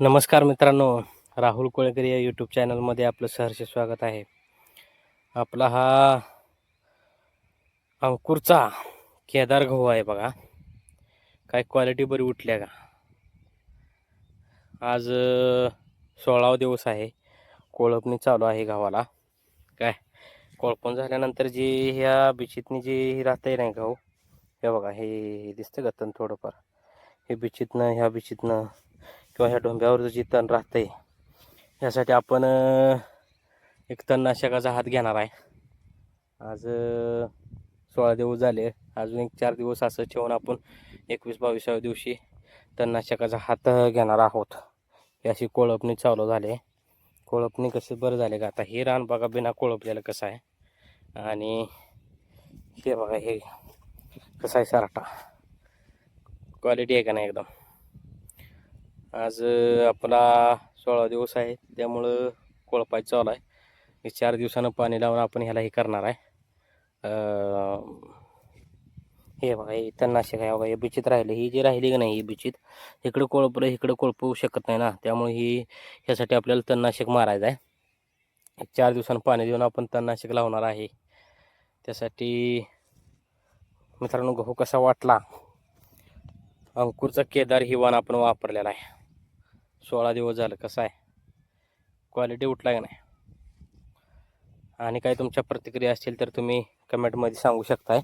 नमस्कार मित्रांनो राहुल कोळेकर या यूट्यूब चॅनलमध्ये आपलं सहर्ष स्वागत आहे. आपला हा अंकुरचा केदार गहू आहे बघा. काय क्वालिटी बरी उठल्या का? आज सोळावा दिवस आहे. कोळपणी चालू आहे गव्हाला. काय? कोळपण झाल्यानंतर जी ह्या बिचीतनी जी राहते नाही गहू हे बघा हे दिसतं का तन थोडंफार. हे बिचीतनं ह्या बिचीतनं किंवा ह्या डोंब्यावर जी तण राहतंय ह्यासाठी आपण एक तणनाशकाचा हात घेणार आहे. आज सोळा दिवस झाले. अजून एक चार दिवस असं ठेवून आपण एकवीस बावीसाव्या दिवशी तणनाशकाचा हात घेणार आहोत. ही अशी कोळपणी चालू झाली. कोळपणी कसं बरं झाले का? आता हे रान बघा बिना कोळपलेलं कसं आहे. आणि हे बघा हे कसं आहे सराटा क्वालिटी आहे का नाही एकदम? आज आपला सोळा दिवस आहे त्यामुळं कोळपायचं चालू आहे. हे चार दिवसानं पाणी लावून आपण ह्याला हे करणार आहे. हे बघा हे तणनाशक आहे बघा हे बिचित राहिले. ही जी राहिली की नाही ही बिचित इकडं कोळपलं इकडं कोळपू शकत नाही ना. त्यामुळे ही ह्यासाठी आपल्याला तणनाशक मारायचं आहे. चार दिवसानं पाणी देऊन आपण तणनाशक लावणार आहे. त्यासाठी मित्रांनो गहू कसा वाटला? अंकुरचा केदार ही वाण आपण वापरलेला आहे. सोळा दिवस झालं कसं आहे? क्वालिटी उठला का नाही? आणि काही तुमच्या प्रतिक्रिया असतील तर तुम्ही कमेंटमध्ये सांगू शकताय.